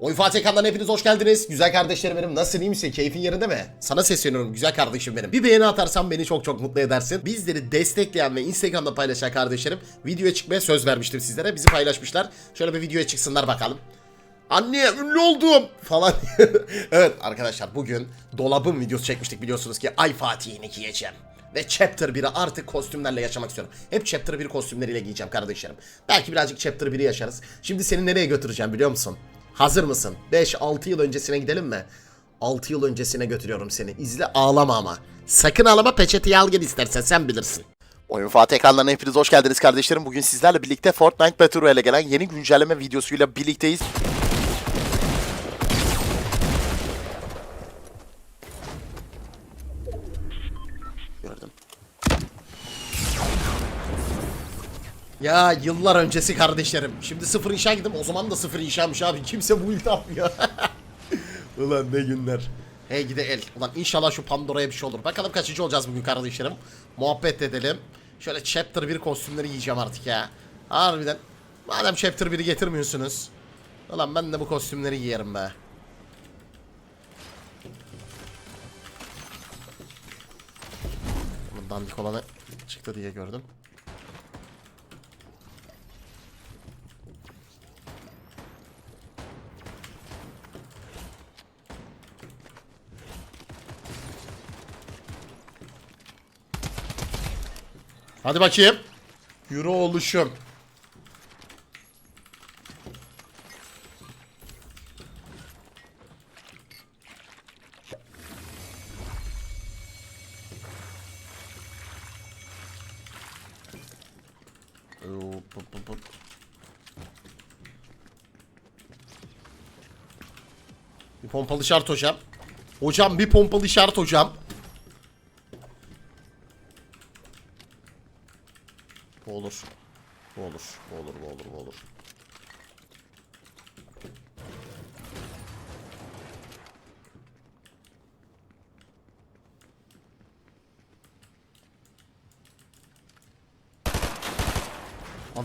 Oy Fatih kanalına hepiniz hoş geldiniz. Güzel kardeşlerim benim. Nasılsın iyi misin? Keyfin yerinde mi? Sana sesleniyorum güzel kardeşim benim. Bir beğeni atarsan beni çok çok mutlu edersin. Bizleri destekleyen ve Instagram'da paylaşan kardeşlerim videoya çıkmaya söz vermiştim sizlere. Bizi paylaşmışlar. Şöyle bir videoya çıksınlar bakalım. Anne ünlü oldum falan. evet arkadaşlar bugün dolabım videosu çekmiştik biliyorsunuz ki Ay Fatih'ini giyeceğim. Ve Chapter 1'i artık kostümlerle yaşamak istiyorum. Hep Chapter 1 kostümleriyle giyeceğim kardeşlerim. Belki birazcık Chapter 1'i yaşarız. Şimdi seni nereye götüreceğim biliyor musun? Hazır mısın? 5-6 yıl öncesine gidelim mi? 6 yıl öncesine götürüyorum seni. İzle ağlama ama. Sakın ağlama peçeteyi al gel istersen sen bilirsin. Oyun Fatih ekranlarına hepiniz hoş geldiniz kardeşlerim. Bugün sizlerle birlikte Fortnite Battle Royale'e gelen yeni güncelleme videosuyla birlikteyiz. Ya yıllar öncesi kardeşlerim. Şimdi sıfır inşa gittim. O zaman da sıfır inşamış abi. Kimse bu ilti atmıyor. Ulan ne günler. Hey gide el. Ulan inşallah şu Pandora'ya bir şey olur. Bakalım kaçıncı olacağız bugün kardeşlerim. Muhabbet edelim. Şöyle Chapter 1 kostümleri giyeceğim artık ya. Harbiden. Madem Chapter 1'i getirmiyorsunuz. Ulan ben de bu kostümleri giyerim be. Bunun dandik olanı çıktı diye gördüm. Hadi bakayım. Yürü oluşum. Bir pompalı şart hocam. Hocam bir pompalı şart hocam. Bu olur. Bu olur. Bu olur. Bu olur. Bu olur.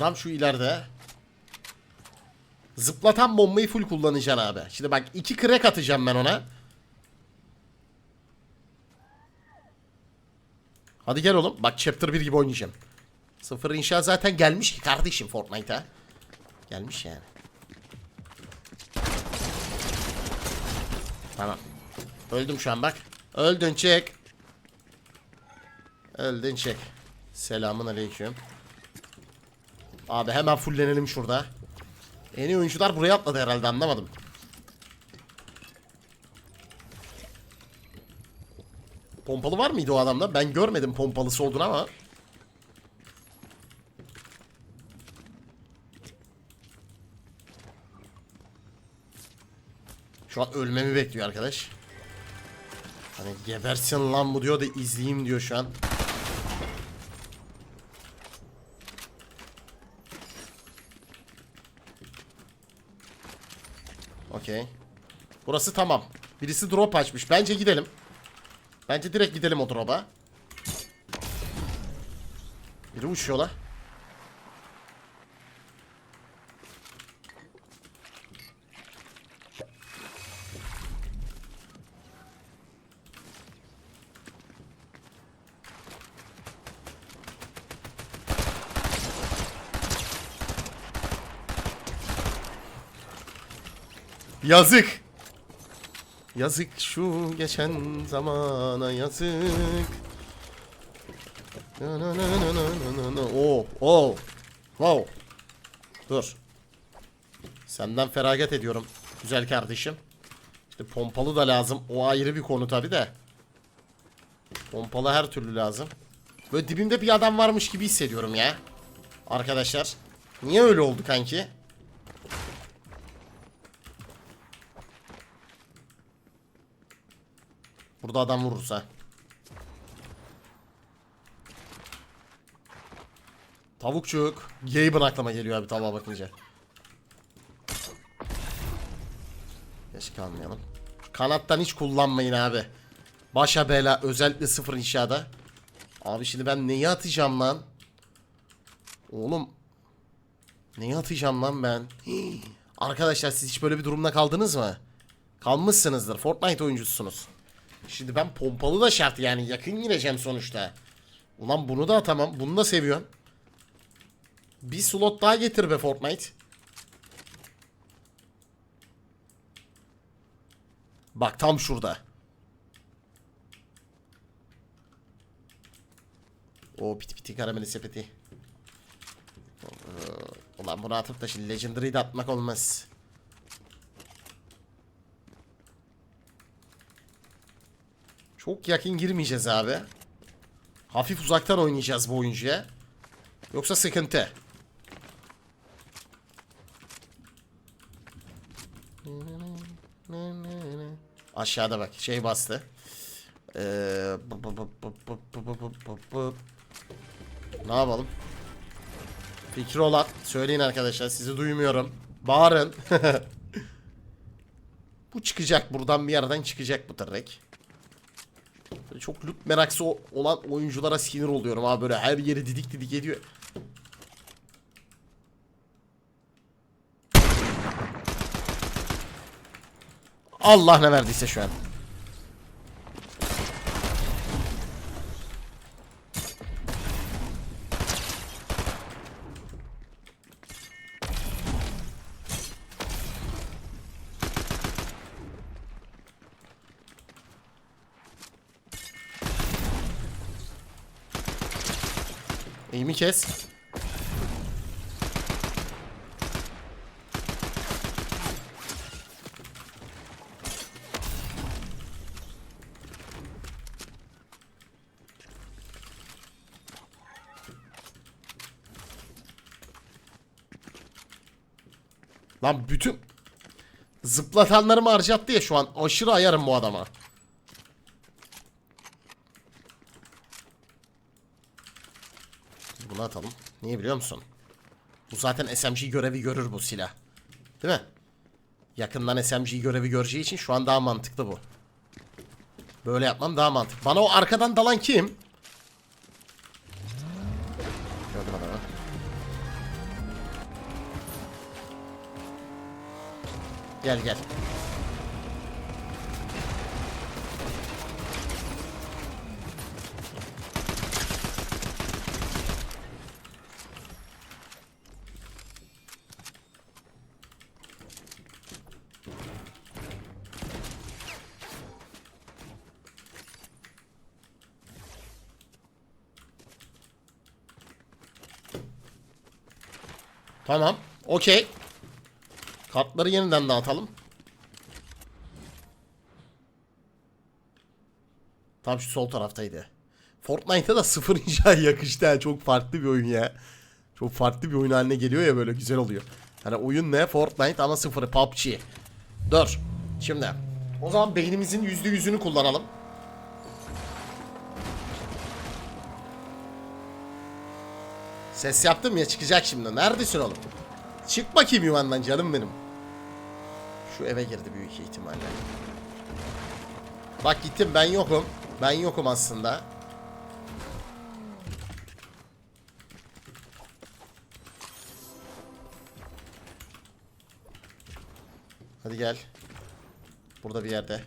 Adam şu ileride. Zıplatan bombayı full kullanacaksın abi. Şimdi bak iki crack atacağım ben ona. Hadi gel oğlum. Bak chapter 1 gibi oynayacağım. Sıfır inşa zaten gelmiş ki kardeşim Fortnite'a. Gelmiş yani. Tamam. Öldüm şu an bak. Öldün çek. Öldün çek. Selamun aleyküm. Abi hemen fullenelim şurada. En iyi oyuncular buraya atladı herhalde anlamadım. Pompalı var mıydı o adamda? Ben görmedim pompalısı olduğunu ama. Şu an ölmemi bekliyor arkadaş. Hani gebersin lan bu diyor da izleyeyim diyor şu an. Okey. Burası tamam. Birisi drop açmış. Bence gidelim. Bence direkt gidelim o drop'a. Biri uçuyor la. Yazık. Yazık şu geçen zamana yazık. Na na. Oo, oo. Wow. Dur. Senden feragat ediyorum güzel kardeşim. İşte pompalı da lazım. O ayrı bir konu tabi de. Pompalı her türlü lazım. Böyle dibimde bir adam varmış gibi hissediyorum ya. Arkadaşlar. Niye öyle oldu kanki? Burada adam vurursa. Tavukçuk. Gaben aklıma geliyor abi tavuğa bakınca. Geç kalmayalım. Kanattan hiç kullanmayın abi. Başa bela özellikle sıfır inşada. Abi şimdi ben neyi atacağım lan? Oğlum. Neyi atacağım lan ben? Arkadaşlar siz hiç böyle bir durumda kaldınız mı? Kalmışsınızdır. Fortnite oyuncusunuz. Şimdi ben pompalı da şart yani yakın gireceğim sonuçta. Ulan bunu da atamam. Bunu da seviyorsun. Bir slot daha getir be Fortnite. Bak tam şurada. O piti piti karameli sepeti. Ee, Ulan bunu atıp da şimdi Legendary'i de atmak olmaz. Çok yakın girmeyeceğiz abi. Hafif uzaktan oynayacağız bu oyuncuya. Yoksa sıkıntı. Aşağıda bak şey bastı. Ee, ne yapalım? Fikri olan söyleyin arkadaşlar sizi duymuyorum. Bağırın. bu çıkacak buradan bir yerden çıkacak bu tırrek. Çok loot meraksı olan oyunculara sinir oluyorum abi böyle her yeri didik didik ediyor. Allah ne verdiyse şu an. Eğimi kes. Lan bütün zıplatanlarımı harcattı ya şu an. Aşırı ayarım bu adama. Bunu atalım. Niye biliyor musun? Bu zaten SMG görevi görür bu silah. Değil mi? Yakından SMG görevi göreceği için şu an daha mantıklı bu. Böyle yapmam daha mantıklı. Bana o arkadan dalan kim? Gördüm adamı. Gel gel. Tamam. Okey. Kartları yeniden dağıtalım. Tam şu sol taraftaydı. Fortnite'a da sıfır ay yakıştı ha. Çok farklı bir oyun ya. Çok farklı bir oyun haline geliyor ya böyle güzel oluyor. Hani oyun ne? Fortnite ama sıfırı PUBG. Dur. Şimdi. O zaman beynimizin yüzde yüzünü kullanalım. Ses yaptım ya çıkacak şimdi. Neredesin oğlum? Çık bakayım yuvandan canım benim. Şu eve girdi büyük ihtimalle. Bak gittim ben yokum. Ben yokum aslında. Hadi gel. Burada bir yerde.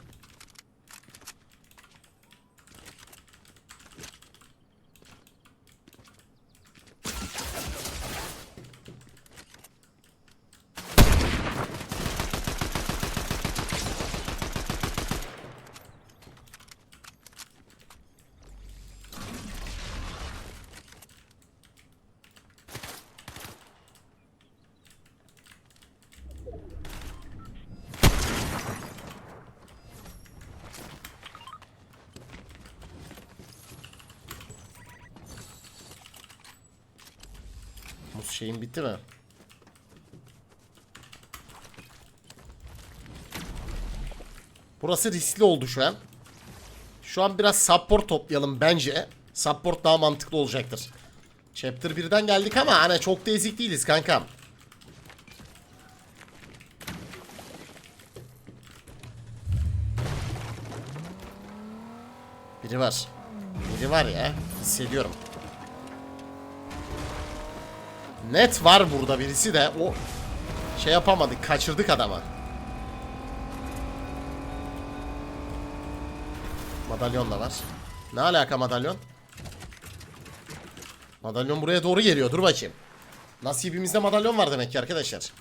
Muz şeyin bitti mi? Burası riskli oldu şu an. Şu an biraz support toplayalım bence. Support daha mantıklı olacaktır. Chapter 1'den geldik ama hani çok da ezik değiliz kankam. Biri var. Biri var ya. Hissediyorum. Net var burada birisi de. O Şey yapamadık. Kaçırdık adamı. Madalyon da var. Ne alaka madalyon? Madalyon buraya doğru geliyor. Dur bakayım. Nasibimizde madalyon var demek ki arkadaşlar.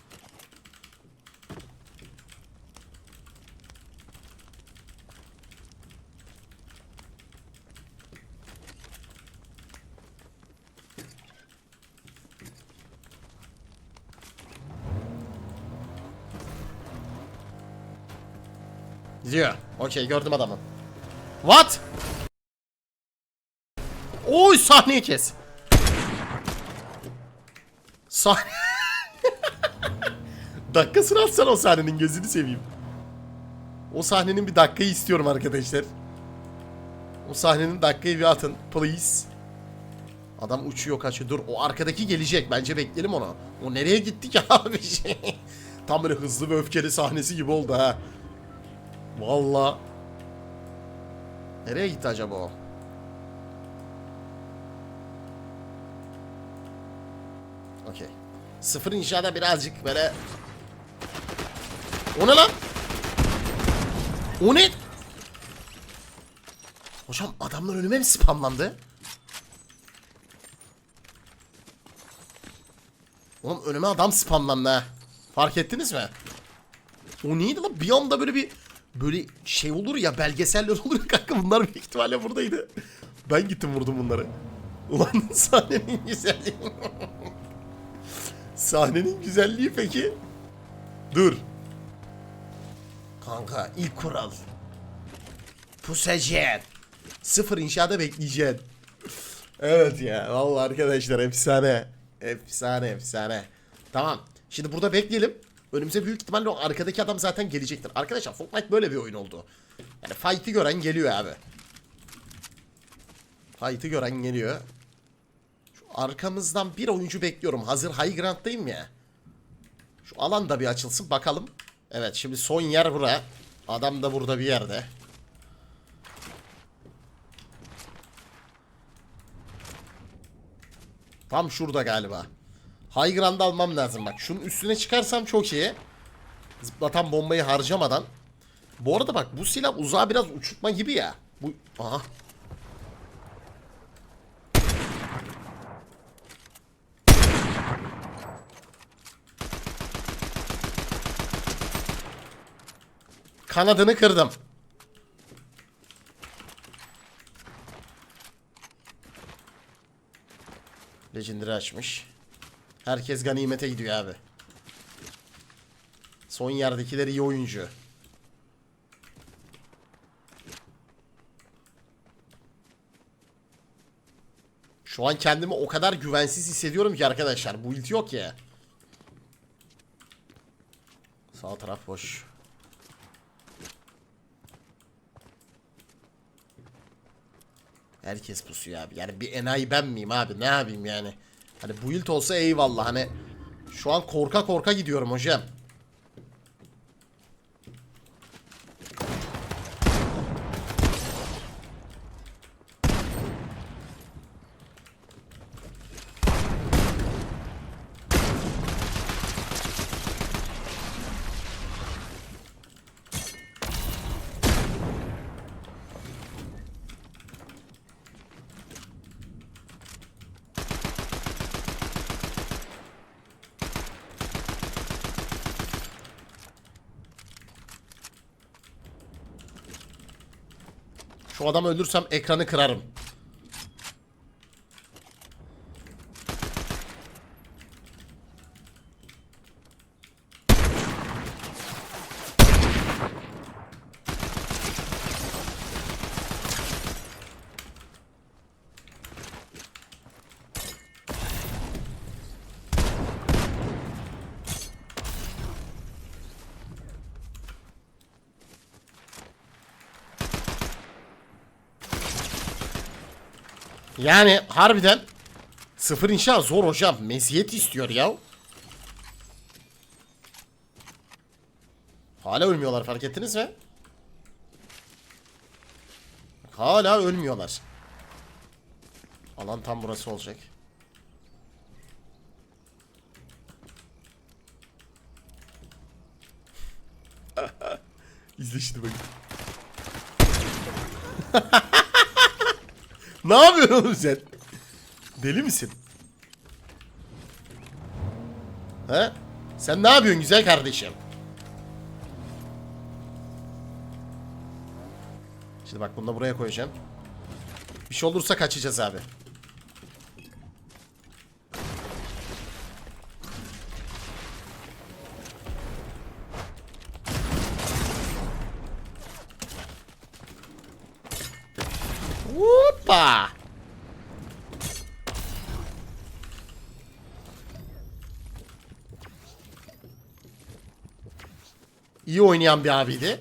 Okey gördüm adamı. What? Oy sahneyi kes. Sahne... Dakikasını atsana o sahnenin gözünü seveyim. O sahnenin bir dakikayı istiyorum arkadaşlar. O sahnenin dakikayı bir atın. Please. Adam uçuyor kaçıyor. Dur o arkadaki gelecek. Bence bekleyelim onu. O nereye gitti ki abi? Tam böyle hızlı ve öfkeli sahnesi gibi oldu ha. Valla. Nereye gitti acaba o? Okey. Sıfır inşaada birazcık böyle... O ne lan? O ne? Hocam adamlar önüme mi spamlandı? Oğlum önüme adam spamlandı ha. Fark ettiniz mi? O neydi lan? Bir anda böyle bir böyle şey olur ya belgeseller olur ya kanka bunlar büyük ihtimalle buradaydı. Ben gittim vurdum bunları. Ulan sahnenin güzelliği. sahnenin güzelliği peki. Dur. Kanka ilk kural. Pusacaksın. Sıfır inşaada bekleyeceksin. Evet ya vallahi arkadaşlar efsane. Efsane efsane. Tamam. Şimdi burada bekleyelim. Önümüze büyük ihtimalle o arkadaki adam zaten gelecektir. Arkadaşlar Fortnite böyle bir oyun oldu. Yani fight'ı gören geliyor abi. Fight'ı gören geliyor. Şu arkamızdan bir oyuncu bekliyorum. Hazır High Ground'dayım ya. Şu alan da bir açılsın bakalım. Evet şimdi son yer bura. Adam da burada bir yerde. Tam şurada galiba. High ground almam lazım bak. Şunun üstüne çıkarsam çok iyi. Zıplatan bombayı harcamadan. Bu arada bak bu silah uzağa biraz uçurtma gibi ya. Bu aha. Kanadını kırdım. Legendary açmış. Herkes ganimete gidiyor abi. Son yerdekiler iyi oyuncu. Şu an kendimi o kadar güvensiz hissediyorum ki arkadaşlar. Bu ilti yok ya. Sağ taraf boş. Herkes pusuyor abi. Yani bir enayi ben miyim abi? Ne yapayım yani? Hani bu ilt olsa eyvallah. Hani şu an korka korka gidiyorum hocam. Şu adamı öldürsem ekranı kırarım. Yani harbiden sıfır inşa zor hocam. Meziyet istiyor ya. Hala ölmüyorlar fark ettiniz mi? Hala ölmüyorlar. Alan tam burası olacak. İzle şimdi bakın. ne yapıyorsun oğlum sen? Deli misin? He? Sen ne yapıyorsun güzel kardeşim? Şimdi bak bunu da buraya koyacağım. Bir şey olursa kaçacağız abi. Hoppa! İyi oynayan bir abiydi.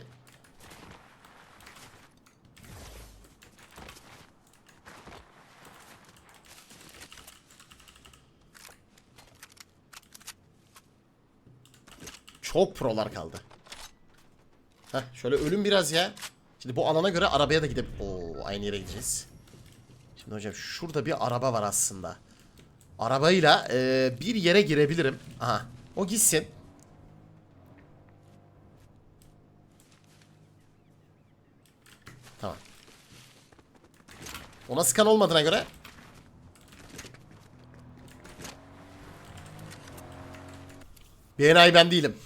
Çok prolar kaldı. Heh, şöyle ölüm biraz ya. Şimdi bu alana göre arabaya da gidip... Oo, aynı yere gideceğiz. Şimdi hocam şurada bir araba var aslında. Arabayla e, bir yere girebilirim. Aha. O gitsin. Tamam. Ona skan olmadığına göre enayi ben değilim.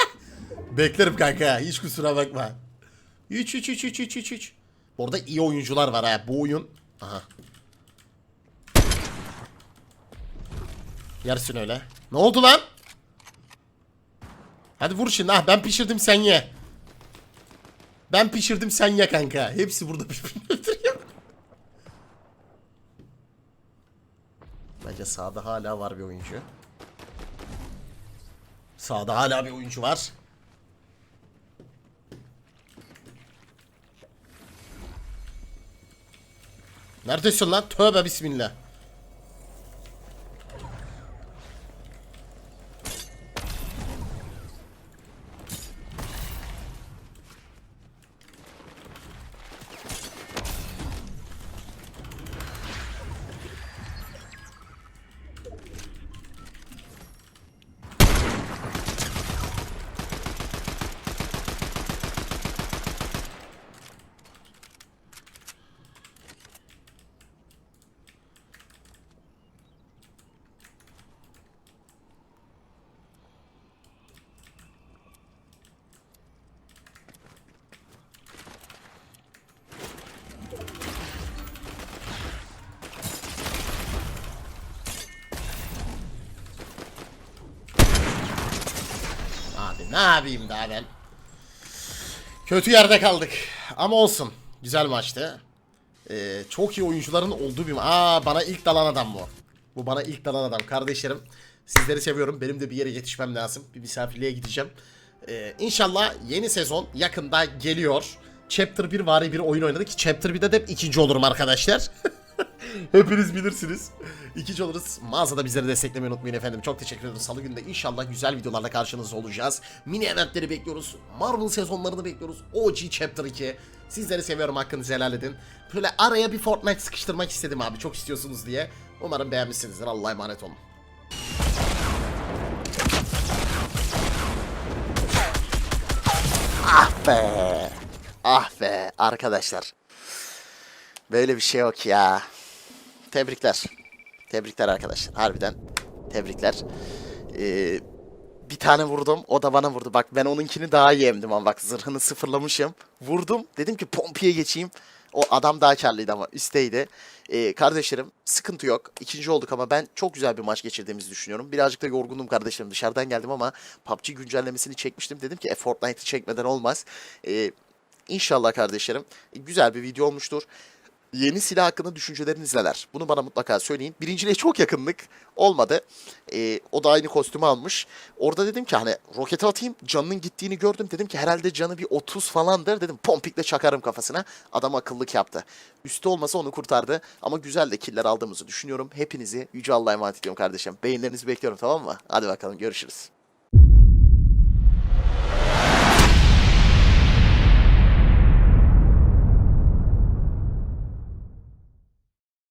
Beklerim kanka. Hiç kusura bakma. Hiç hiç hiç hiç hiç hiç hiç. Orada iyi oyuncular var ha. Bu oyun. Aha. Yersin öyle. Ne oldu lan? Hadi vur şimdi. Ah ben pişirdim sen ye. Ben pişirdim sen ye kanka. Hepsi burada birbirini öldürüyor. Bence sağda hala var bir oyuncu. Sağda hala bir oyuncu var. Neredesin lan? Tövbe bismillah. Abi ne yapayım daha ben? Kötü yerde kaldık. Ama olsun. Güzel maçtı. Ee, çok iyi oyuncuların olduğu bir Aa bana ilk dalan adam bu. Bu bana ilk dalan adam. Kardeşlerim sizleri seviyorum. Benim de bir yere yetişmem lazım. Bir misafirliğe gideceğim. Ee, inşallah yeni sezon yakında geliyor. Chapter 1 vari bir oyun oynadık. Chapter 1'de de hep ikinci olurum arkadaşlar. Hepiniz bilirsiniz. İkinci oluruz. Mağazada bizleri desteklemeyi unutmayın efendim. Çok teşekkür ederim. Salı günde inşallah güzel videolarla karşınızda olacağız. Mini eventleri bekliyoruz. Marvel sezonlarını bekliyoruz. OG Chapter 2. Sizleri seviyorum hakkınızı helal edin. Böyle araya bir Fortnite sıkıştırmak istedim abi. Çok istiyorsunuz diye. Umarım beğenmişsinizdir. Allah'a emanet olun. Ah be. Ah be arkadaşlar. Böyle bir şey yok ya. Tebrikler. Tebrikler arkadaşlar. Harbiden tebrikler. Ee, bir tane vurdum. O da bana vurdu. Bak ben onunkini daha iyi emdim ama bak zırhını sıfırlamışım. Vurdum. Dedim ki pompiye geçeyim. O adam daha karlıydı ama üstteydi. Ee, kardeşlerim sıkıntı yok. İkinci olduk ama ben çok güzel bir maç geçirdiğimizi düşünüyorum. Birazcık da yorgundum kardeşlerim. Dışarıdan geldim ama PUBG güncellemesini çekmiştim. Dedim ki e, Fortnite'ı çekmeden olmaz. Ee, İnşallah kardeşlerim güzel bir video olmuştur. Yeni silah hakkında düşünceleriniz neler? Bunu bana mutlaka söyleyin. Birinciliğe çok yakınlık olmadı. Ee, o da aynı kostümü almış. Orada dedim ki hani rokete atayım canının gittiğini gördüm. Dedim ki herhalde canı bir 30 falandır. Dedim pompikle çakarım kafasına. Adam akıllık yaptı. Üstü olmasa onu kurtardı. Ama güzel de killer aldığımızı düşünüyorum. Hepinizi Yüce Allah'a emanet ediyorum kardeşim. Beğenilerinizi bekliyorum tamam mı? Hadi bakalım görüşürüz.